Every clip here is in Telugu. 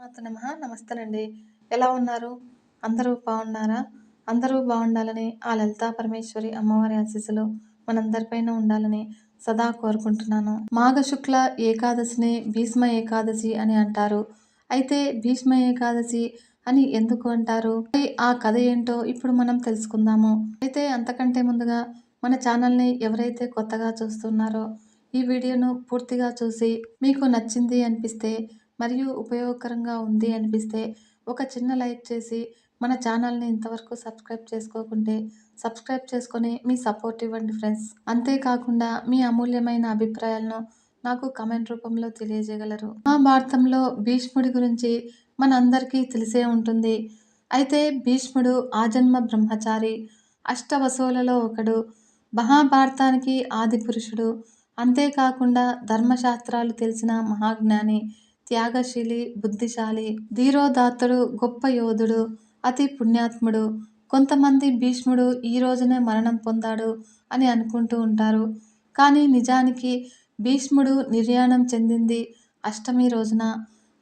నమ. నమస్తేనండి. ఎలా ఉన్నారు? అందరూ బాగున్నారా? అందరూ బాగుండాలని ఆ లలితా పరమేశ్వరి అమ్మవారి ఆశీస్సులు మనందరిపైన ఉండాలని సదా కోరుకుంటున్నాను. మాఘ శుక్ల ఏకాదశిని భీష్మ ఏకాదశి అని అంటారు. అయితే భీష్మ ఏకాదశి అని ఎందుకు అంటారు? ఆ కథ ఏంటో ఇప్పుడు మనం తెలుసుకుందాము. అయితే అంతకంటే ముందుగా మన ఛానల్ని ఎవరైతే కొత్తగా చూస్తున్నారో ఈ వీడియోను పూర్తిగా చూసి మీకు నచ్చింది అనిపిస్తే మరియు ఉపయోగకరంగా ఉంది అనిపిస్తే ఒక చిన్న లైక్ చేసి మన ఛానల్ని ఇంతవరకు సబ్స్క్రైబ్ చేసుకోకుంటే సబ్స్క్రైబ్ చేసుకొని మీ సపోర్ట్ ఇవ్వండి ఫ్రెండ్స్. అంతేకాకుండా మీ అమూల్యమైన అభిప్రాయాలను నాకు కమెంట్ రూపంలో తెలియజేయగలరు. మహాభారతంలో భీష్ముడి గురించి మనందరికీ తెలిసే ఉంటుంది. అయితే భీష్ముడు ఆజన్మ బ్రహ్మచారి అష్టవసువులలో ఒకడు మహాభారతానికి ఆది పురుషుడు. అంతేకాకుండా ధర్మశాస్త్రాలు తెలిసిన మహాజ్ఞాని త్యాగశీలి బుద్ధిశాలి ధీరోదాత్తుడు గొప్ప యోధుడు అతి పుణ్యాత్ముడు. కొంతమంది భీష్ముడు ఈ రోజునే మరణం పొందాడు అని అనుకుంటూ ఉంటారు. కానీ నిజానికి భీష్ముడు నిర్యాణం చెందింది అష్టమి రోజున.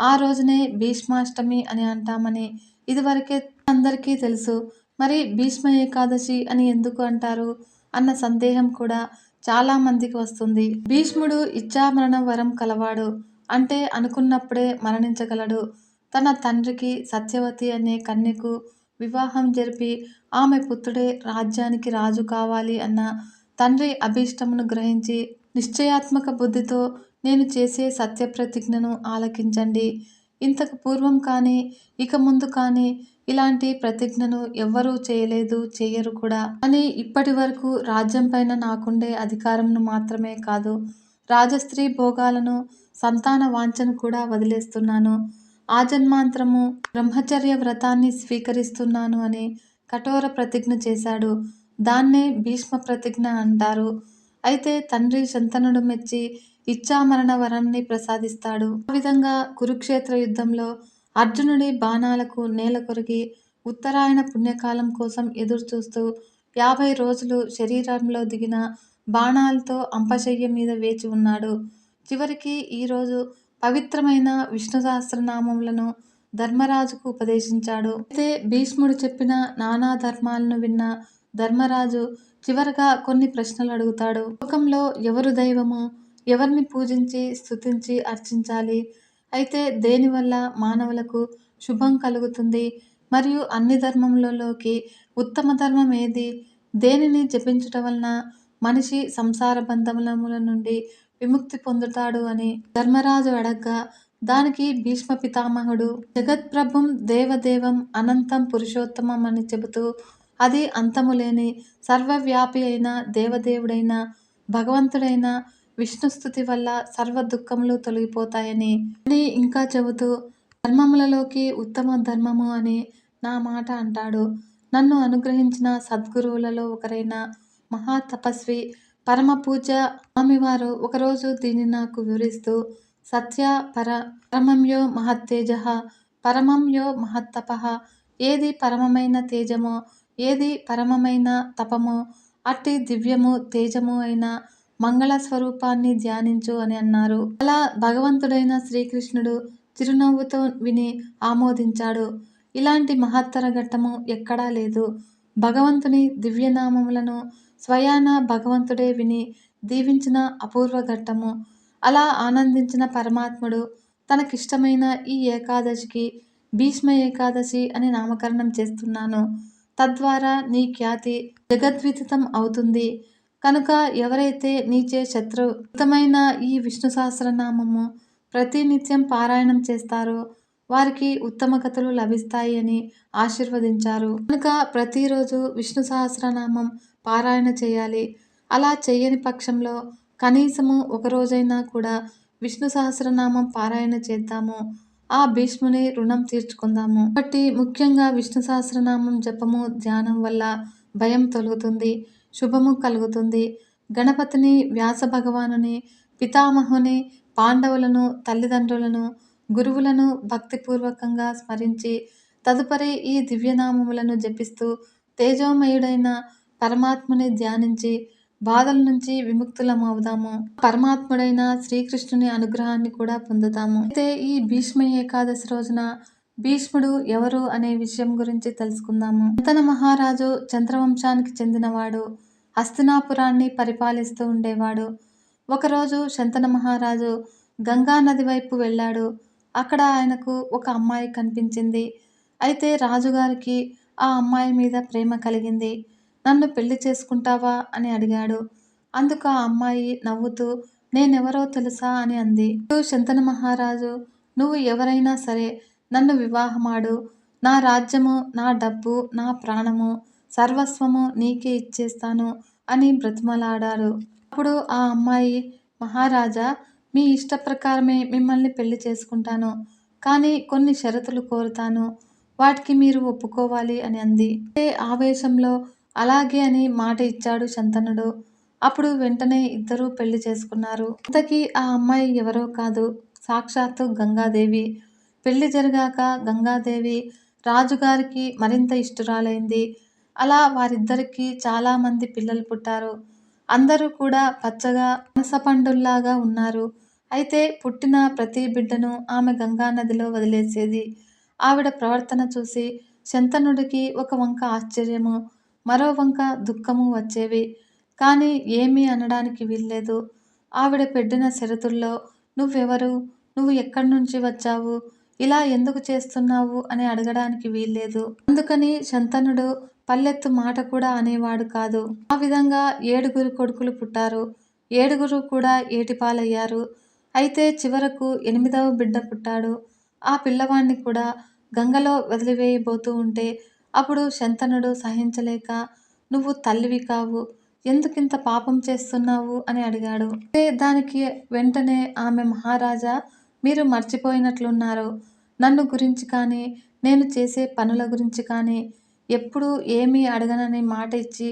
ఆ రోజునే భీష్మాష్టమి అని అంటామని ఇదివరకే అందరికీ తెలుసు. మరి భీష్మ ఏకాదశి అని ఎందుకు అంటారు? అన్న సందేహం కూడా చాలా మందికి వస్తుంది. భీష్ముడు ఇచ్చామరణ వరం కలవాడు. అంటే అనుకున్నప్పుడే మరణించగలడు. తన తండ్రికి సత్యవతి అనే కన్యకు వివాహం జరిపి ఆమె పుత్రుడే రాజ్యానికి రాజు కావాలి అన్న తండ్రి అభీష్టమును గ్రహించి నిశ్చయాత్మక బుద్ధితో నేను చేసే సత్యప్రతిజ్ఞను ఆలకించండి. ఇంతకు పూర్వం కానీ ఇక ముందు కానీ ఇలాంటి ప్రతిజ్ఞను ఎవ్వరూ చేయలేదు చేయరు కూడా. అని ఇప్పటి వరకు రాజ్యం పైన నాకుండే అధికారంను మాత్రమే కాదు రాజస్త్రీ భోగాలను సంతాన వాంఛను కూడా వదిలేస్తున్నాను. ఆ జన్మాంతరము బ్రహ్మచర్య వ్రతాన్ని స్వీకరిస్తున్నాను అని కఠోర ప్రతిజ్ఞ చేశాడు. దాన్నే భీష్మ ప్రతిజ్ఞ అంటారు. అయితే తండ్రి శంతనుడు మెచ్చి ఇచ్చామరణ వరాన్ని ప్రసాదిస్తాడు. ఆ విధంగా కురుక్షేత్ర యుద్ధంలో అర్జునుడి బాణాలకు నేల కొరిగి ఉత్తరాయణ పుణ్యకాలం కోసం ఎదురుచూస్తూ యాభై రోజులు శరీరంలో దిగిన బాణాలతో అంపశయ్య మీద వేచి ఉన్నాడు. చివరికి ఈరోజు పవిత్రమైన విష్ణు సహస్రనామములను ధర్మరాజుకు ఉపదేశించాడు. అయితే భీష్ముడు చెప్పిన నానా ధర్మాలను విన్న ధర్మరాజు చివరగా కొన్ని ప్రశ్నలు అడుగుతాడు. లోకంలో ఎవరు దైవము? ఎవరిని పూజించి స్థుతించి అర్చించాలి? అయితే దేనివల్ల మానవులకు శుభం కలుగుతుంది? మరియు అన్ని ధర్మములలోకి ఉత్తమ ధర్మం ఏది? దేనిని జపించటం వలన మనిషి సంసార బంధముల నుండి విముక్తి పొందుతాడు అని ధర్మరాజు అడగ్గా దానికి భీష్మ పితామహుడు జగత్ప్రభుం దేవదేవం అనంతం పురుషోత్తమం అని చెబుతూ అది అంతము లేని సర్వవ్యాపి అయిన దేవదేవుడైన భగవంతుడైన విష్ణుస్థుతి వల్ల సర్వ దుఃఖములు తొలగిపోతాయని అని ఇంకా చెబుతూ ధర్మములలోకి ఉత్తమ ధర్మము అని నా మాట అంటాడు. నన్ను అనుగ్రహించిన సద్గురువులలో ఒకరైన మహాతపస్వి పరమ పూజ స్వామివారు ఒకరోజు దీన్ని నాకు వివరిస్తూ సత్య పర పరమంయో మహత్తేజ పరమంయో మహత్తప ఏది పరమమైన తేజమో ఏది పరమమైన తపమో అట్టి దివ్యము తేజము అయిన మంగళ స్వరూపాన్ని ధ్యానించు అని అన్నారు. అలా భగవంతుడైన శ్రీకృష్ణుడు చిరునవ్వుతో విని ఆమోదించాడు. ఇలాంటి మహత్తర ఘట్టము ఎక్కడా లేదు. భగవంతుని దివ్యనామములను స్వయాన భగవంతుడే విని దీవించిన అపూర్వ ఘట్టము. అలా ఆనందించిన పరమాత్ముడు తనకిష్టమైన ఈ ఏకాదశికి భీష్మ ఏకాదశి అని నామకరణం చేస్తున్నాను. తద్వారా నీ ఖ్యాతి జగద్విదితం అవుతుంది. కనుక ఎవరైతే నీచే శత్రుతమైన ఈ విష్ణు సహస్రనామము ప్రతినిత్యం పారాయణం చేస్తారో వారికి ఉత్తమ కథలు లభిస్తాయి అని ఆశీర్వదించారు. కనుక ప్రతిరోజు విష్ణు సహస్రనామం పారాయణ చేయాలి. అలా చేయని పక్షంలో కనీసము ఒక రోజైనా కూడా విష్ణు సహస్రనామం పారాయణ చేద్దాము. ఆ భీష్ముని రుణం తీర్చుకుందాము. కాబట్టి ముఖ్యంగా విష్ణు సహస్రనామం జపము ధ్యానం వల్ల భయం తొలుగుతుంది శుభము కలుగుతుంది. గణపతిని వ్యాస భగవానుని పితామహుని పాండవులను తల్లిదండ్రులను గురువులను భక్తిపూర్వకంగా స్మరించి తదుపరి ఈ దివ్యనామములను జపిస్తూ తేజోమయుడైన పరమాత్మని ధ్యానించి బాధల నుంచి విముక్తులమవుదాము. పరమాత్ముడైన శ్రీకృష్ణుని అనుగ్రహాన్ని కూడా పొందుతాము. అయితే ఈ భీష్మ ఏకాదశి రోజున భీష్ముడు ఎవరు అనే విషయం గురించి తెలుసుకుందాము. శంతన మహారాజు చంద్రవంశానికి చెందినవాడు. హస్తినాపురాన్ని పరిపాలిస్తూ ఉండేవాడు. ఒకరోజు శంతన మహారాజు గంగా నది వైపు వెళ్ళాడు. అక్కడ ఆయనకు ఒక అమ్మాయి కనిపించింది. అయితే రాజుగారికి ఆ అమ్మాయి మీద ప్రేమ కలిగింది. నన్ను పెళ్ళి చేసుకుంటావా? అని అడిగాడు. అందుకు ఆ అమ్మాయి నవ్వుతూ నేనెవరో తెలుసా? అని అంది. శంతన మహారాజు నువ్వు ఎవరైనా సరే నన్ను వివాహమాడు. నా రాజ్యము నా డబ్బు నా ప్రాణము సర్వస్వము నీకే ఇచ్చేస్తాను అని బ్రతిమలాడారు. అప్పుడు ఆ అమ్మాయి మహారాజా మీ ఇష్ట ప్రకారమే మిమ్మల్ని పెళ్ళి చేసుకుంటాను. కానీ కొన్ని షరతులు కోరుతాను. వాటికి మీరు ఒప్పుకోవాలి అని అంది. ఆవేశంలో అలాగే అని మాట ఇచ్చాడు శంతనుడు. అప్పుడు వెంటనే ఇద్దరూ పెళ్ళి చేసుకున్నారు. అంతకీ ఆ అమ్మాయి ఎవరో కాదు. సాక్షాత్తు గంగాదేవి. పెళ్ళి జరిగాక గంగాదేవి రాజుగారికి మరింత ఇష్టురాలైంది. అలా వారిద్దరికి చాలామంది పిల్లలు పుట్టారు. అందరూ కూడా పచ్చగా పనసపండుల్లాగా ఉన్నారు. అయితే పుట్టిన ప్రతి బిడ్డను ఆమె గంగా నదిలో వదిలేసేది. ఆవిడ ప్రవర్తన చూసి శంతనుడికి ఒక వంక ఆశ్చర్యము. మరో వంక దుఃఖము వచ్చేవి. కానీ ఏమీ అనడానికి వీల్లేదు. ఆవిడ పెట్టిన షరతుల్లో నువ్వెవరు? నువ్వు ఎక్కడి నుంచి వచ్చావు? ఇలా ఎందుకు చేస్తున్నావు? అని అడగడానికి వీల్లేదు. అందుకని శంతనుడు పల్లెత్తు మాట కూడా అనేవాడు కాదు. ఆ విధంగా ఏడుగురు కొడుకులు పుట్టారు. ఏడుగురు కూడా ఏటిపాలయ్యారు. అయితే చివరకు ఎనిమిదవ బిడ్డ పుట్టాడు. ఆ పిల్లవాణ్ణి కూడా గంగలో వదిలివేయబోతూ ఉంటే అప్పుడు శంతనుడు సహించలేక నువ్వు తల్లివి కావు ఎందుకింత పాపం చేస్తున్నావు? అని అడిగాడు. దానికి వెంటనే ఆమె మహారాజా మీరు మర్చిపోయినట్లున్నారు. నన్ను గురించి కానీ నేను చేసే పనుల గురించి కానీ ఎప్పుడూ ఏమీ అడగనని మాట ఇచ్చి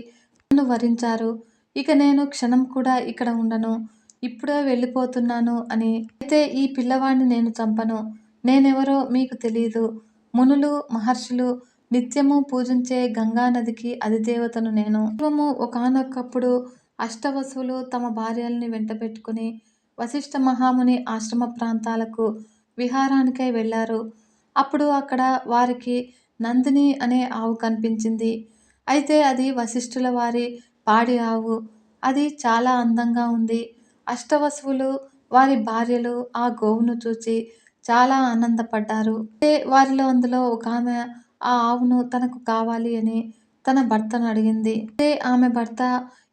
నన్ను వరించారు. ఇక నేను క్షణం కూడా ఇక్కడ ఉండను. ఇప్పుడే వెళ్ళిపోతున్నాను అని. అయితే ఈ పిల్లవాడిని నేను చంపను. నేనెవరో మీకు తెలియదు మునులు మహర్షులు నిత్యము పూజించే గంగా నదికి అధిదేవతను నేను. పూర్వము ఒకనొకప్పుడు అష్టవసువులు తమ భార్యల్ని వెంటబెట్టుకుని వశిష్ఠ మహాముని ఆశ్రమ ప్రాంతాలకు విహారానికై వెళ్ళారు. అప్పుడు అక్కడ వారికి నందిని అనే ఆవు కనిపించింది. అయితే అది వశిష్ఠుల వారి పాడి ఆవు. అది చాలా అందంగా ఉంది. అష్టవసువులు వారి భార్యలు ఆ గోవును చూచి చాలా ఆనందపడ్డారు. అయితే వారిలో అందులో ఒక ఆమె ఆ ఆవును తనకు కావాలి అని తన భర్తను అడిగింది. అదే ఆమె భర్త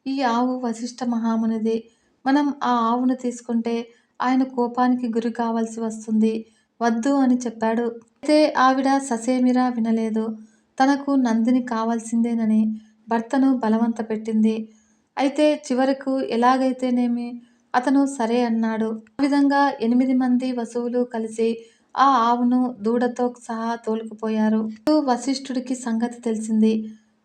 ఈ ఆవు వశిష్ఠ మహామునిది. మనం ఆ ఆవును తీసుకుంటే ఆయన కోపానికి గురి కావాల్సి వస్తుంది. వద్దు అని చెప్పాడు. అయితే ఆవిడ ససేమిరా వినలేదు. తనకు నందిని కావాల్సిందేనని భర్తను బలవంత పెట్టింది. అయితే చివరకు ఎలాగైతేనేమి అతను సరే అన్నాడు. ఆ విధంగా ఎనిమిది మంది వసువులు కలిసి ఆ ఆవును దూడతో సహా తోలుకుపోయారు. వశిష్ఠుడికి సంగతి తెలిసింది.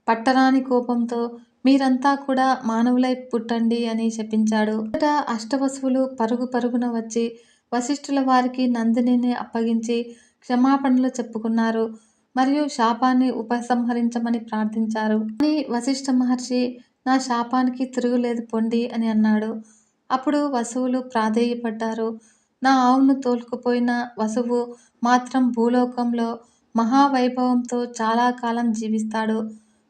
పట్టరాని కోపంతో మీరంతా కూడా మానవులై పుట్టండి అని శపించాడు మొదట అష్టవసువులు పరుగు పరుగున వచ్చి వశిష్ఠుల వారికి నందినిని అప్పగించి క్షమాపణలు చెప్పుకున్నారు మరియు శాపాన్ని ఉపసంహరించమని ప్రార్థించారు. కానీ వశిష్ఠ మహర్షి నా శాపానికి తిరుగులేదు పొండి అని అన్నాడు. అప్పుడు వసువులు ప్రాధేయపడ్డారు. నా ఆవును తోలుకుపోయిన వసువు మాత్రం భూలోకంలో మహావైభవంతో చాలా కాలం జీవిస్తాడు.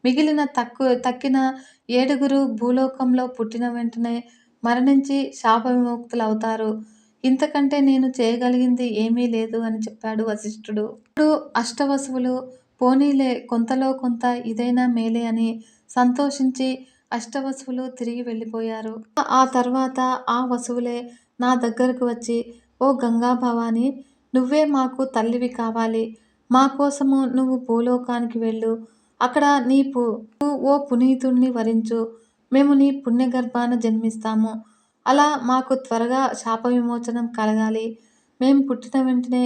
మిగిలిన తక్కువ తక్కిన ఏడుగురు భూలోకంలో పుట్టిన వెంటనే మరణించి శాప విముక్తులవుతారు ఇంతకంటే నేను చేయగలిగింది ఏమీ లేదు అని చెప్పాడు వశిష్ఠుడు. ఇప్పుడు అష్టవసువులు పోనీలే కొంతలో కొంత ఇదైనా మేలే అని సంతోషించి అష్టవసువులు తిరిగి వెళ్ళిపోయారు. ఆ తర్వాత ఆ వసువులే నా దగ్గరకు వచ్చి ఓ గంగా భవాని నువ్వే మాకు తల్లివి కావాలి. మా కోసము నువ్వు భూలోకానికి వెళ్ళు. అక్కడ నీ పు ఓ పునీతుణ్ణి వరించు. మేము నీ పుణ్యగర్భాన జన్మిస్తాము. అలా మాకు త్వరగా శాప విమోచనం కలగాలి. మేము పుట్టిన వెంటనే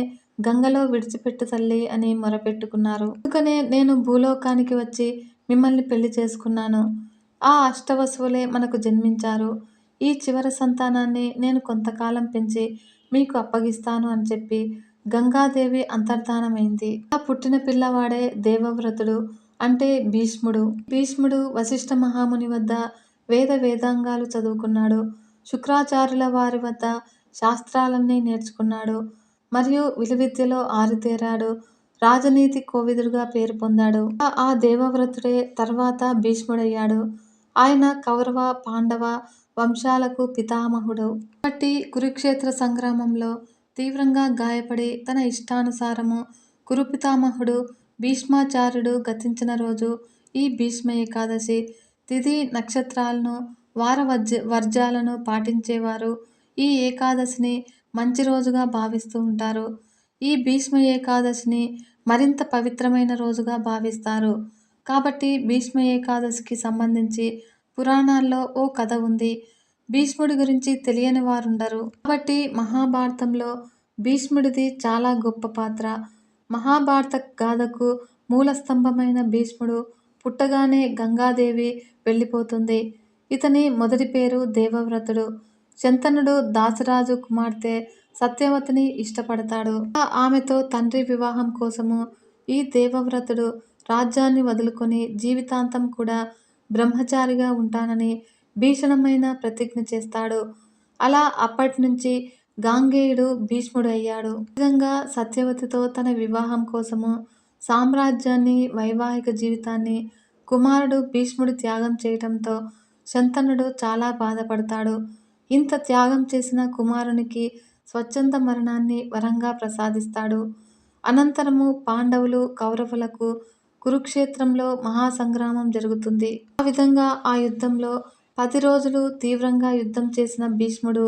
గంగలో విడిచిపెట్టు తల్లి అని మొరపెట్టుకున్నారు. అందుకనే నేను భూలోకానికి వచ్చి మిమ్మల్ని పెళ్ళి చేసుకున్నాను. ఆ అష్టవసువులే మనకు జన్మించారు. ఈ చివరి సంతానాన్ని నేను కొంతకాలం పెంచి మీకు అప్పగిస్తాను అని చెప్పి గంగాదేవి అంతర్ధానమైంది. ఆ పుట్టిన పిల్లవాడే దేవవ్రతుడు అంటే భీష్ముడు. భీష్ముడు వశిష్ఠ మహాముని వద్ద వేద వేదాంగాలు చదువుకున్నాడు. శుక్రాచార్యుల వారి వద్ద శాస్త్రాలన్నీ నేర్చుకున్నాడు. మరియు విలువిద్యలో ఆరితేరాడు. రాజనీతి కోవిదుడుగా పేరు పొందాడు. ఆ- ఆ దేవవ్రతుడే తర్వాత భీష్ముడయ్యాడు. ఆయన కౌరవ పాండవ వంశాలకు పితామహుడు. కాబట్టి కురుక్షేత్ర సంగ్రామంలో తీవ్రంగా గాయపడి తన ఇష్టానుసారము కురుపితామహుడు భీష్మాచార్యుడు గతించిన రోజు ఈ భీష్మ ఏకాదశి తిథి నక్షత్రాలను వార వర్జ వర్జాలను పాటించేవారు. ఈ ఏకాదశిని మంచి రోజుగా భావిస్తూ ఉంటారు. ఈ భీష్మ ఏకాదశిని మరింత పవిత్రమైన రోజుగా భావిస్తారు. కాబట్టి భీష్మ ఏకాదశికి సంబంధించి పురాణాల్లో ఓ కథ ఉంది. భీష్ముడి గురించి తెలియని వారుండరు. కాబట్టి మహాభారతంలో భీష్ముడిది చాలా గొప్ప పాత్ర. మహాభారత గాథకు మూల స్తంభమైన భీష్ముడు పుట్టగానే గంగాదేవి వెళ్ళిపోతుంది. ఇతని మొదటి పేరు దేవవ్రతుడు. శంతనుడు దాసరాజు కుమార్తె సత్యవతిని ఇష్టపడతాడు. ఆమెతో తండ్రి వివాహం కోసము ఈ దేవవ్రతుడు రాజ్యాన్ని వదులుకొని జీవితాంతం కూడా బ్రహ్మచారిగా ఉంటానని భీషణమైన ప్రతిజ్ఞ చేస్తాడు. అలా అప్పటి నుంచి గాంగేయుడు భీష్ముడు అయ్యాడు నిజంగా విధంగా సత్యవతితో తన వివాహం కోసము సామ్రాజ్యాన్ని వైవాహిక జీవితాన్ని కుమారుడు భీష్ముడు త్యాగం చేయటంతో శంతనుడు చాలా బాధపడతాడు. ఇంత త్యాగం చేసిన కుమారునికి స్వచ్ఛంద మరణాన్ని వరంగా ప్రసాదిస్తాడు. అనంతరము పాండవులు కౌరవులకు కురుక్షేత్రంలో మహాసంగ్రామం జరుగుతుంది. ఆ విధంగా ఆ యుద్ధంలో పది రోజులు తీవ్రంగా యుద్ధం చేసిన భీష్ముడు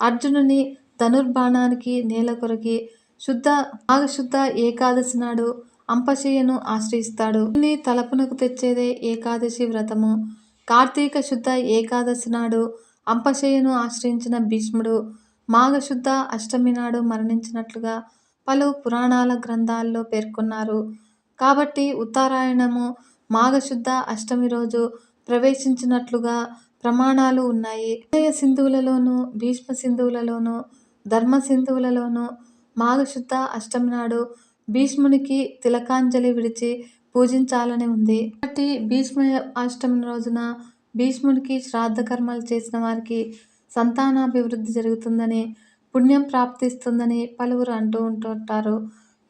అర్జునుని ధనుర్బాణానికి నేల కొరికి శుద్ధ నాగశుద్ధ ఏకాదశి నాడు అంపశయ్యను ఆశ్రయిస్తాడు. తలపునకు తెచ్చేదే ఏకాదశి వ్రతము. కార్తీక శుద్ధ ఏకాదశి నాడు అంపశయ్యను ఆశ్రయించిన భీష్ముడు మాఘశుద్ధ అష్టమి నాడు మరణించినట్లుగా పలు పురాణాల గ్రంథాల్లో పేర్కొన్నారు. కాబట్టి ఉత్తరాయణము మాఘశుద్ధ అష్టమి రోజు ప్రవేశించినట్లుగా ప్రమాణాలు ఉన్నాయి. ఉదయ సింధువులలోను భీష్మ సింధువులలోను ధర్మ సింధువులలోను మాఘశుద్ధ అష్టమి నాడు భీష్మునికి తిలకాంజలి విడిచి పూజించాలని ఉంది. కాబట్టి భీష్మ అష్టమి రోజున భీష్మునికి శ్రాద్ధ కర్మలు చేసిన వారికి సంతానాభివృద్ధి జరుగుతుందని పుణ్యం ప్రాప్తిస్తుందని పలువురు అంటూ ఉంటుంటారు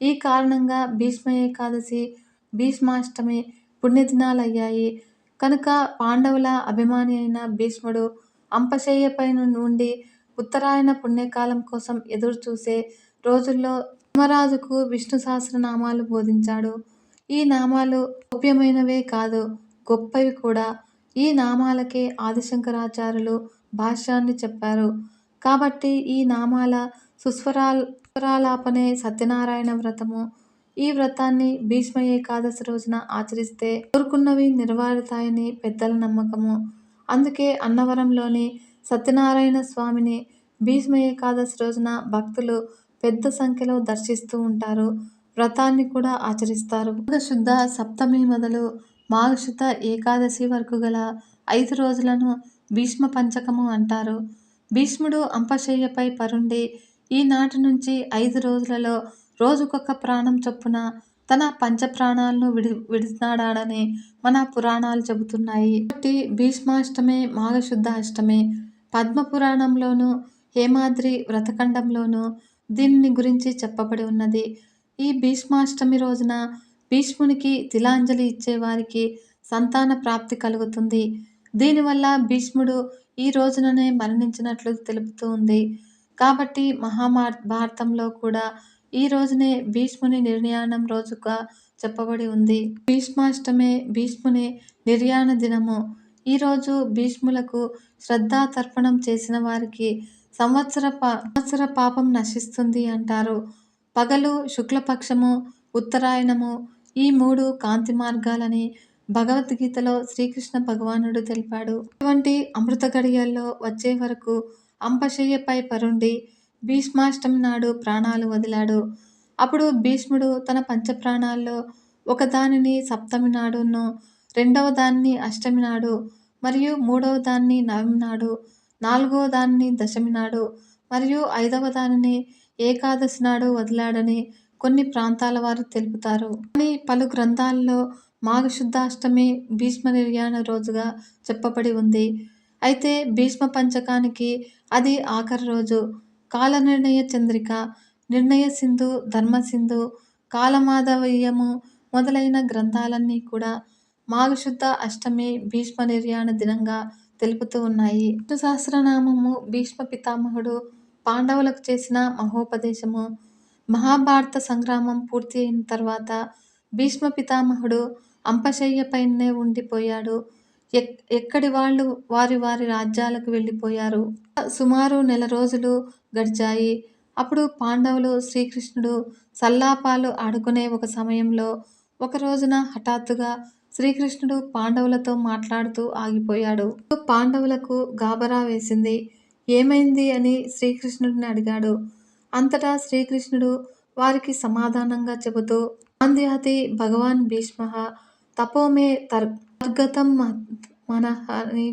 ఈ కారణంగా భీష్మ ఏకాదశి భీష్మాష్టమి పుణ్యదినాలయ్యాయి. కనుక పాండవుల అభిమాని అయిన భీష్ముడు అంపశయ్యపై నుండి ఉత్తరాయణ పుణ్యకాలం కోసం ఎదురు చూసే రోజుల్లో ధర్మరాజుకు విష్ణు సహస్రనామాలు బోధించాడు. ఈ నామాలు గోప్యమైనవే కాదు గొప్పవి కూడా. ఈ నామాలకే ఆదిశంకరాచార్యులు భాష్యాన్ని చెప్పారు. కాబట్టి ఈ నామాల సుస్వరాల్ సుస్వరాలాపనే సత్యనారాయణ వ్రతము. ఈ వ్రతాన్ని భీష్మ ఏకాదశి రోజున ఆచరిస్తే కోరుకున్నవి నెరవేరుతాయని పెద్దల నమ్మకము. అందుకే అన్నవరంలోని సత్యనారాయణ స్వామిని భీష్మ ఏకాదశి రోజున భక్తులు పెద్ద సంఖ్యలో దర్శిస్తూ ఉంటారు. వ్రతాన్ని కూడా ఆచరిస్తారు. శుద్ధ సప్తమి మొదలు మాఘశుద్ధ ఏకాదశి వరకు గల ఐదు రోజులను భీష్మ పంచకము అంటారు. భీష్ముడు అంపశయ్యపై పరుండి ఈనాటి నుంచి ఐదు రోజులలో రోజుకొక ప్రాణం చొప్పున తన పంచ ప్రాణాలను విడి విడినాడాడని మన పురాణాలు చెబుతున్నాయి. కాబట్టి భీష్మాష్టమి మాఘశుద్ధ అష్టమి పద్మ పురాణంలోను హేమాద్రి వ్రతఖండంలోను దీనిని గురించి చెప్పబడి ఉన్నది. ఈ భీష్మాష్టమి రోజున భీష్మునికి తిలాంజలి ఇచ్చేవారికి సంతాన ప్రాప్తి కలుగుతుంది. దీనివల్ల భీష్ముడు ఈ రోజుననే మరణించినట్లు తెలుపుతూ ఉంది. కాబట్టి మహామార్ భారతంలో కూడా ఈ రోజునే భీష్ముని నిర్యాణం రోజుగా చెప్పబడి ఉంది. భీష్మాష్టమే భీష్ముని నిర్యాణ దినము. ఈరోజు భీష్ములకు శ్రద్ధా తర్పణం చేసిన వారికి సంవత్సర పా సంవత్సర పాపం నశిస్తుంది అంటారు. పగలు శుక్లపక్షము ఉత్తరాయణము ఈ మూడు కాంతి మార్గాలని భగవద్గీతలో శ్రీకృష్ణ భగవానుడు తెలిపాడు. ఇటువంటి అమృత గడియల్లో వచ్చే వరకు అంపశయ్యపై పరుండి భీష్మాష్టమి నాడు ప్రాణాలు వదిలాడు. అప్పుడు భీష్ముడు తన పంచప్రాణాల్లో ఒకదానిని సప్తమి నాడును రెండవ దాన్ని అష్టమి నాడు మరియు మూడవ దాన్ని నవమి నాడు నాలుగవ దాన్ని దశమి నాడు మరియు ఐదవ దానిని ఏకాదశి నాడు వదిలాడని కొన్ని ప్రాంతాల వారు తెలుపుతారు. కానీ పలు గ్రంథాల్లో మాఘశుద్ధాష్టమి భీష్మ నిర్యాణ రోజుగా చెప్పబడి ఉంది. అయితే భీష్మ పంచకానికి అది ఆఖరి రోజు. కాలనిర్ణయ చంద్రిక నిర్ణయ సింధు ధర్మసింధు కాలమాధవీయము మొదలైన గ్రంథాలన్నీ కూడా మాఘశుద్ధ అష్టమి భీష్మ నిర్యాణ దినంగా తెలుపుతూ ఉన్నాయి. విష్ణు సహస్రనామము భీష్మ పితామహుడు పాండవులకు చేసిన మహోపదేశము. మహాభారత సంగ్రామం పూర్తి అయిన తర్వాత భీష్మ పితామహుడు అంపశయ్యపైనే ఉండిపోయాడు. ఎక్కడి వాళ్ళు వారి వారి రాజ్యాలకు వెళ్ళిపోయారు. సుమారు నెల రోజులు గడిచాయి. అప్పుడు పాండవులు శ్రీకృష్ణుడు సల్లాపాలు ఆడుకునే ఒక సమయంలో ఒక రోజున హఠాత్తుగా శ్రీకృష్ణుడు పాండవులతో మాట్లాడుతూ ఆగిపోయాడు. పాండవులకు గాబరా వేసింది. ఏమైంది అని శ్రీకృష్ణుడిని అడిగాడు. అంతటా శ్రీకృష్ణుడు వారికి సమాధానంగా చెబుతూ ఆంధ్యాతి భగవాన్ భీష్మ తపోమే తర్ తర్గతం మన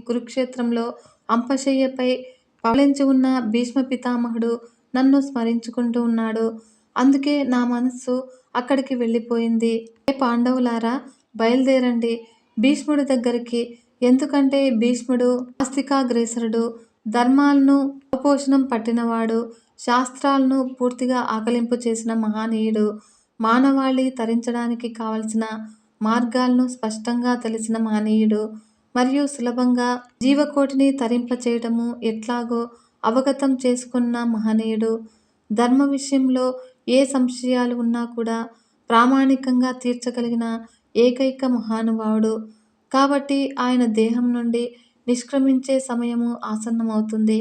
కురుక్షేత్రంలో అంపశయ్యపై పవలించి ఉన్న భీష్మ పితామహుడు నన్ను స్మరించుకుంటూ ఉన్నాడు. అందుకే నా మనస్సు అక్కడికి వెళ్ళిపోయింది. ఏ పాండవులారా బయలుదేరండి. భీష్ముడి దగ్గరికి. ఎందుకంటే భీష్ముడు ఆస్తికాగ్రేసరుడు. ధర్మాలను అవపోషణం పట్టినవాడు. శాస్త్రాలను పూర్తిగా ఆకలింపు చేసిన మహానీయుడు. మానవాళి తరించడానికి కావలసిన మార్గాలను స్పష్టంగా తెలిసిన మానేయుడు మరియు సులభంగా జీవకోటిని తరింపచేయటము ఎట్లాగో అవగతం చేసుకున్న మహనీయుడు ధర్మ విషయంలో ఏ సంశయాలు ఉన్నా కూడా ప్రామాణికంగా తీర్చగలిగిన ఏకైక మహానుభావుడు. కాబట్టి ఆయన దేహం నుండి నిష్క్రమించే సమయము ఆసన్నమవుతుంది.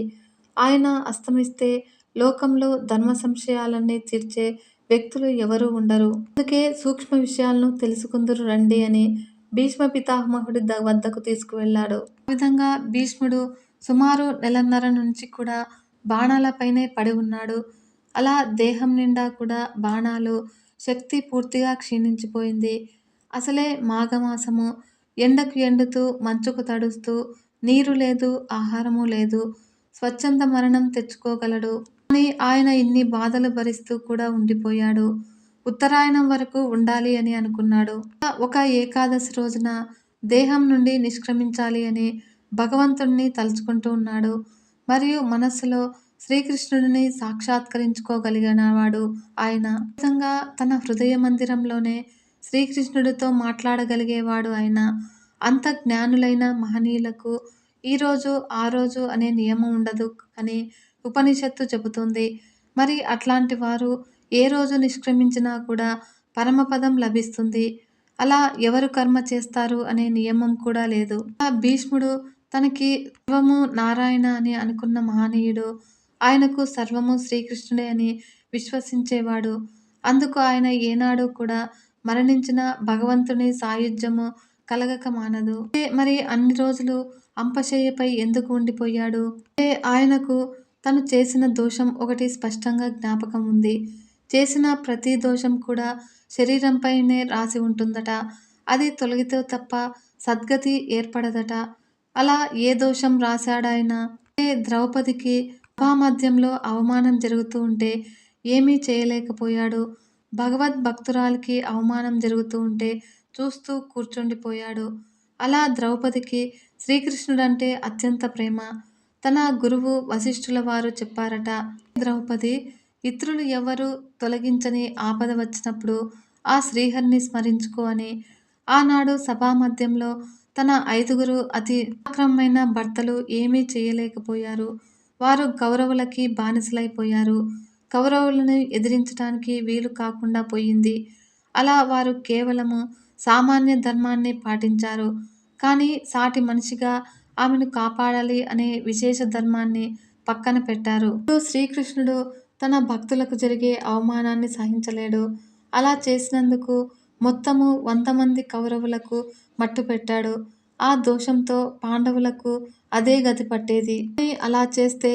ఆయన అస్తమిస్తే లోకంలో ధర్మ సంశయాలన్నీ తీర్చే వ్యక్తులు ఎవరూ ఉండరు. అందుకే సూక్ష్మ విషయాలను తెలుసుకుందరు రండి అని భీష్మ పితామహుడి వద్దకు తీసుకువెళ్ళాడు. ఆ విధంగా భీష్ముడు సుమారు నెలన్నర నుంచి కూడా బాణాలపైనే పడి ఉన్నాడు. అలా దేహం నిండా కూడా బాణాలు శక్తి పూర్తిగా క్షీణించిపోయింది. అసలే మాఘమాసము. ఎండకు ఎండుతూ మంచుకు తడుస్తూ నీరు లేదు ఆహారము లేదు. స్వచ్ఛంద మరణం తెచ్చుకోగలడు. కానీ ఆయన ఇన్ని బాధలు భరిస్తూ కూడా ఉండిపోయాడు. ఉత్తరాయణం వరకు ఉండాలి అని అనుకున్నాడు. ఒక ఏకాదశి రోజున దేహం నుండి నిష్క్రమించాలి అని భగవంతుణ్ణి తలుచుకుంటూ ఉన్నాడు. మరియు మనస్సులో శ్రీకృష్ణుడిని సాక్షాత్కరించుకోగలిగిన వాడు ఆయన. విధంగా తన హృదయ మందిరంలోనే శ్రీకృష్ణుడితో మాట్లాడగలిగేవాడు ఆయన. అంత జ్ఞానులైన మహనీయులకు ఈరోజు ఆ రోజు అనే నియమం ఉండదు అని ఉపనిషత్తు చెబుతుంది. మరి అట్లాంటి వారు ఏ రోజు నిష్క్రమించినా కూడా పరమపదం లభిస్తుంది. అలా ఎవరు కర్మ చేస్తారు అనే నియమం కూడా లేదు. ఆ భీష్ముడు తనకి సర్వము నారాయణ అని అనుకున్న మహనీయుడు ఆయనకు సర్వము శ్రీకృష్ణుడే అని విశ్వసించేవాడు. అందుకు ఆయన ఏనాడు కూడా మరణించిన భగవంతుని సాయుధ్యము కలగక మానదు. మరి అన్ని రోజులు అంపశయ్యపై ఎందుకు ఉండిపోయాడు? ఆయనకు తను చేసిన దోషం ఒకటి స్పష్టంగా జ్ఞాపకం ఉంది. చేసిన ప్రతి దోషం కూడా శరీరంపైనే రాసి ఉంటుందట. అది తొలగితే తప్ప సద్గతి ఏర్పడదట. అలా ఏ దోషం రాశాడాయన? ద్రౌపదికి సభామధ్యంలో అవమానం జరుగుతూ ఉంటే ఏమీ చేయలేకపోయాడు. భగవద్ భక్తురాలికి అవమానం జరుగుతూ ఉంటే చూస్తూ కూర్చుండిపోయాడు. అలా ద్రౌపదికి శ్రీకృష్ణుడంటే అత్యంత ప్రేమ. తన గురువు వశిష్ఠుల వారు చెప్పారట ద్రౌపది ఇతరులు ఎవరు తొలగించని ఆపద వచ్చినప్పుడు ఆ శ్రీహరిని స్మరించుకో అని. ఆనాడు సభామధ్యంలో తన ఐదుగురు అతి అక్రమమైన భర్తలు ఏమీ చేయలేకపోయారు. వారు గౌరవులకి బానిసలైపోయారు. కౌరవులను ఎదిరించడానికి వీలు కాకుండా పోయింది. అలా వారు కేవలము సామాన్య ధర్మాన్ని పాటించారు. కానీ సాటి మనిషిగా ఆమెను కాపాడాలి అనే విశేష ధర్మాన్ని పక్కన పెట్టారు. శ్రీకృష్ణుడు తన భక్తులకు జరిగే అవమానాన్ని సహించలేడు. అలా చేసినందుకు మొత్తము వంద మంది కౌరవులకు మట్టు పెట్టాడు. ఆ దోషంతో పాండవులకు అదే గతి పట్టేది. అలా చేస్తే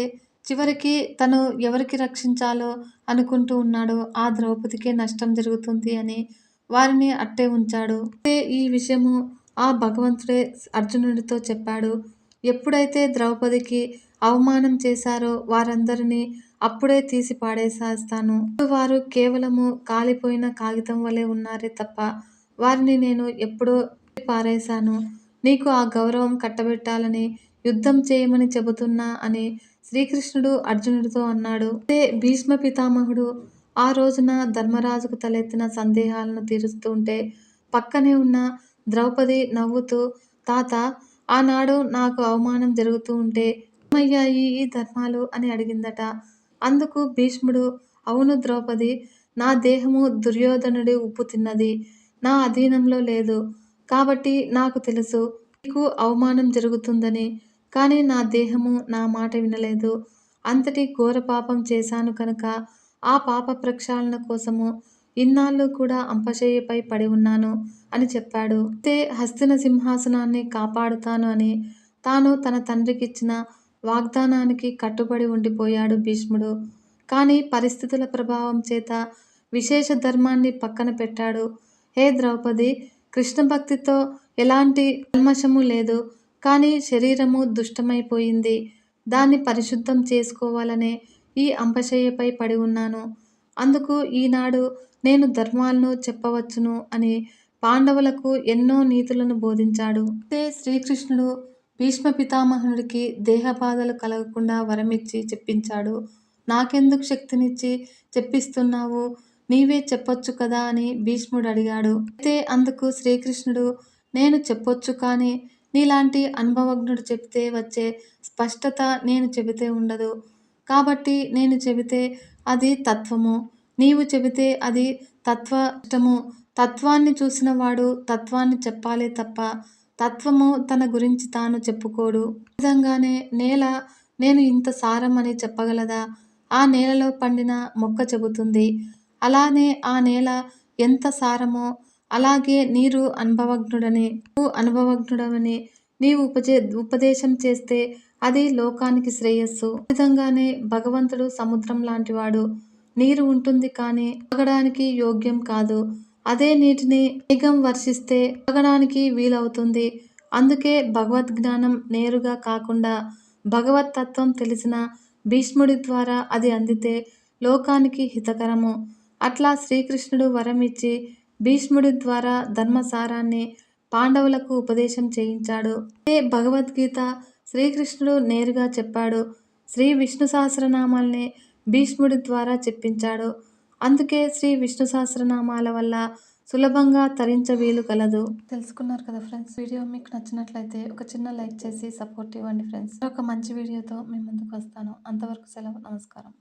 చివరికి తను ఎవరికి రక్షించాలో అనుకుంటూ ఉన్నాడో ఆ ద్రౌపదికే నష్టం జరుగుతుంది అని వారిని అట్టే ఉంచాడు. ఈ విషయము ఆ భగవంతుడే అర్జునుడితో చెప్పాడు. ఎప్పుడైతే ద్రౌపదికి అవమానం చేశారో వారందరినీ అప్పుడే తీసి పాడేసేస్తాను. వారు కేవలము కాలిపోయిన కాగితం వలె ఉన్నారే తప్ప వారిని నేను ఎప్పుడో పారేశాను. నీకు ఆ గౌరవం కట్టబెట్టాలని యుద్ధం చేయమని చెబుతున్నా అని శ్రీకృష్ణుడు అర్జునుడితో అన్నాడు. అదే భీష్మ పితామహుడు ఆ రోజున ధర్మరాజుకు తలెత్తిన సందేహాలను తీరుస్తుంటే పక్కనే ఉన్న ద్రౌపది నవ్వుతూ తాత ఆనాడు నాకు అవమానం జరుగుతూ ఉంటే ఏమయ్యాయి ఈ ధర్మాలు అని అడిగిందట. అందుకు భీష్ముడు అవును ద్రౌపది నా దేహము దుర్యోధనుడి ఉప్పు తిన్నది నా అధీనంలో లేదు. కాబట్టి నాకు తెలుసు నీకు అవమానం జరుగుతుందని కానీ నా దేహము నా మాట వినలేదు. అంతటి ఘోర పాపం చేశాను కనుక ఆ పాప ప్రక్షాళన కోసము ఇన్నాళ్ళు కూడా అంపశయ్యపై పడి ఉన్నాను అని చెప్పాడు. అయితే హస్తిన సింహాసనాన్ని కాపాడుతాను అని తాను తన తండ్రికిచ్చిన వాగ్దానానికి కట్టుబడి ఉండిపోయాడు భీష్ముడు. కానీ పరిస్థితుల ప్రభావం చేత విశేష ధర్మాన్ని పక్కన పెట్టాడు. హే ద్రౌపది కృష్ణ భక్తితో ఎలాంటి కల్మషము లేదు. కానీ శరీరము దుష్టమైపోయింది. దాన్ని పరిశుద్ధం చేసుకోవాలనే ఈ అంపశయ్యపై పడి ఉన్నాను. అందుకు ఈనాడు నేను ధర్మాలను చెప్పవచ్చును అని పాండవులకు ఎన్నో నీతులను బోధించాడు. అయితే శ్రీకృష్ణుడు భీష్మ పితామహుడికి దేహబాధలు కలగకుండా వరమిచ్చి చెప్పించాడు. నాకెందుకు శక్తినిచ్చి చెప్పిస్తున్నావు? నీవే చెప్పొచ్చు కదా అని భీష్ముడు అడిగాడు. అయితే అందుకు శ్రీకృష్ణుడు నేను చెప్పొచ్చు కానీ నీలాంటి అనుభవజ్ఞుడు చెబితే వచ్చే స్పష్టత నేను చెబితే ఉండదు. కాబట్టి నేను చెబితే అది తత్వము. నీవు చెబితే అది తత్వము తత్వాన్ని చూసిన వాడు తత్వాన్ని చెప్పాలే తప్ప తత్వము తన గురించి తాను చెప్పుకోడు. విధంగానే నేల నేను ఇంత సారం అని చెప్పగలదా? ఆ నేలలో పండిన మొక్క చెబుతుంది. అలానే ఆ నేల ఎంత సారమో అలాగే నీరు అనుభవజ్ఞుడని. అనుభవజ్ఞుడమని నీవు ఉపజే ఉపదేశం చేస్తే అది లోకానికి శ్రేయస్సు. విధంగానే భగవంతుడు సముద్రం లాంటివాడు నీరు ఉంటుంది కానీ తాగడానికి యోగ్యం కాదు. అదే నీటిని మేఘం వర్షిస్తే తాగడానికి వీలవుతుంది. అందుకే భగవద్ జ్ఞానం నేరుగా కాకుండా భగవత్ తత్వం తెలిసిన భీష్ముడి ద్వారా అది అందితే లోకానికి హితకరము. అట్లా శ్రీకృష్ణుడు వరం ఇచ్చి భీష్ముడి ద్వారా ధర్మసారాన్ని పాండవులకు ఉపదేశం చేయించాడు. అదే భగవద్గీత శ్రీకృష్ణుడు నేరుగా చెప్పాడు. శ్రీ విష్ణు సహస్రనామాల్ని భీష్ముడి ద్వారా చెప్పించాడు. అందుకే శ్రీ విష్ణు సహస్రనామాల వల్ల సులభంగా తరించ వీలు కలదు. తెలుసుకున్నారు కదా ఫ్రెండ్స్ వీడియో మీకు నచ్చినట్లయితే ఒక చిన్న లైక్ చేసి సపోర్ట్ ఇవ్వండి ఫ్రెండ్స్. ఒక మంచి వీడియోతో మీ ముందుకు వస్తాను. అంతవరకు సెలవు నమస్కారం.